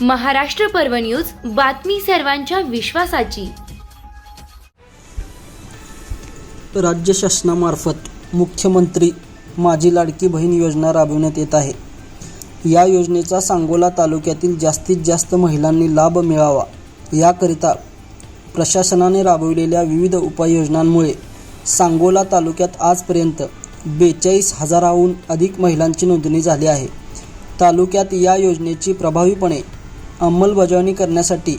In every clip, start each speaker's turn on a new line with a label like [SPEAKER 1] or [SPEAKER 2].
[SPEAKER 1] महाराष्ट्र पर्व न्यूज बातमी सर्वांच्या विश्वासाची.
[SPEAKER 2] राज्य शासनामार्फत मुख्यमंत्री माझी लाडकी बहीण योजना राबविण्यात येत आहे. या योजनेचा सांगोला तालुक्यातील जास्तीत जास्त महिलांनी लाभ मिळावा याकरिता प्रशासनाने राबविलेल्या विविध उपाययोजनांमुळे सांगोला तालुक्यात आजपर्यंत बेचाळीस हजाराहून अधिक महिलांची नोंदणी झाली आहे. तालुक्यात या योजनेची प्रभावीपणे अंमलबजावणी करण्यासाठी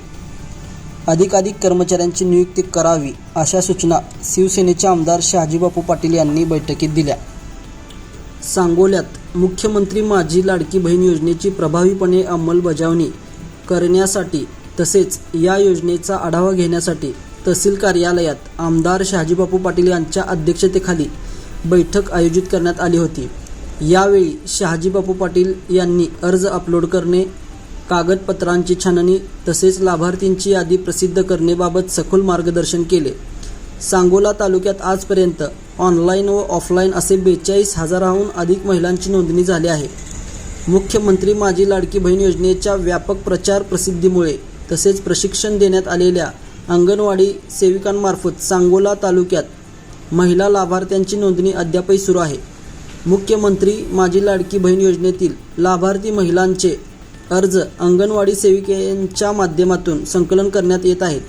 [SPEAKER 2] अधिकाधिक कर्मचाऱ्यांची नियुक्ती करावी अशा सूचना शिवसेनेचे आमदार शहाजीबापू पाटील यांनी बैठकीत दिल्या. सांगोल्यात मुख्यमंत्री माझी लाडकी बहीण योजनेची प्रभावीपणे अंमलबजावणी करण्यासाठी तसेच या योजनेचा आढावा घेण्यासाठी तहसील कार्यालयात आमदार शहाजीबापू पाटील यांच्या अध्यक्षतेखाली बैठक आयोजित करण्यात आली होती. यावेळी शहाजीबापू पाटील यांनी अर्ज अपलोड करणे कागदपत्रांची छाननी तसेच लाभार्थींची यादी प्रसिद्ध करणेबाबत सखोल मार्गदर्शन केले. सांगोला तालुक्यात आजपर्यंत ऑनलाईन व ऑफलाईन असे बेचाळीस हजाराहून अधिक महिलांची नोंदणी झाली आहे. मुख्यमंत्री माझी लाडकी बहीण योजनेच्या व्यापक प्रचार प्रसिद्धीमुळे तसेच प्रशिक्षण देण्यात आलेल्या अंगणवाडी सेविकांमार्फत सांगोला तालुक्यात महिला लाभार्थ्यांची नोंदणी अद्यापही सुरू आहे. मुख्यमंत्री माझी लाडकी बहीण योजनेतील लाभार्थी महिलांचे अर्ज अंगणवाडी सेविकेच्या माध्यमातून संकलन करण्यात येत आहेत.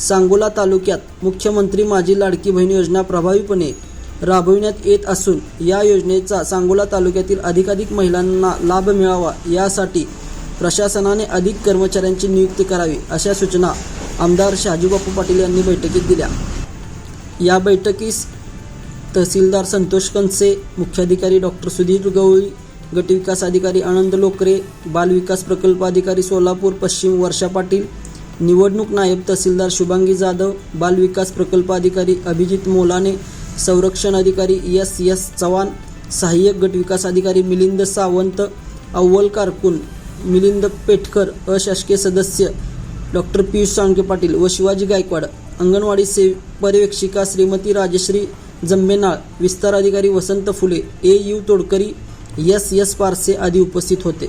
[SPEAKER 2] सांगोला तालुक्यात मुख्यमंत्री माझी लाडकी बहीण योजना प्रभावीपणे राबविण्यात येत असून या योजनेचा सांगोला तालुक्यातील अधिकाधिक महिलांना लाभ मिळावा यासाठी प्रशासनाने अधिक कर्मचाऱ्यांची नियुक्ती करावी अशा सूचना आमदार शहाजीबापू पाटील यांनी बैठकीत दिल्या. या बैठकीस तहसीलदार संतोष कंसे मुख्याधिकारी डॉक्टर सुधीर गवळी गटविकास अधिकारी आनंद लोकरे बालविकास प्रकल्प अधिकारी सोलापूर पश्चिम वर्षा पाटील निवडणूक नायब तहसीलदार शुभांगी जाधव बालविकास प्रकल्प अधिकारी अभिजित मोलाने संरक्षण अधिकारी एस एस चव्हाण सहाय्यक गटविकास अधिकारी मिलिंद सावंत अव्वल कारकून मिलिंद पेठकर अशासकीय सदस्य डॉक्टर पियुष साळके पाटील व शिवाजी गायकवाड अंगणवाडी से पर्यवेक्षिका श्रीमती राजश्री जंबेनाळ विस्तार अधिकारी Vasant Phule A U Todkari S S Parse आदी उपस्थित होते.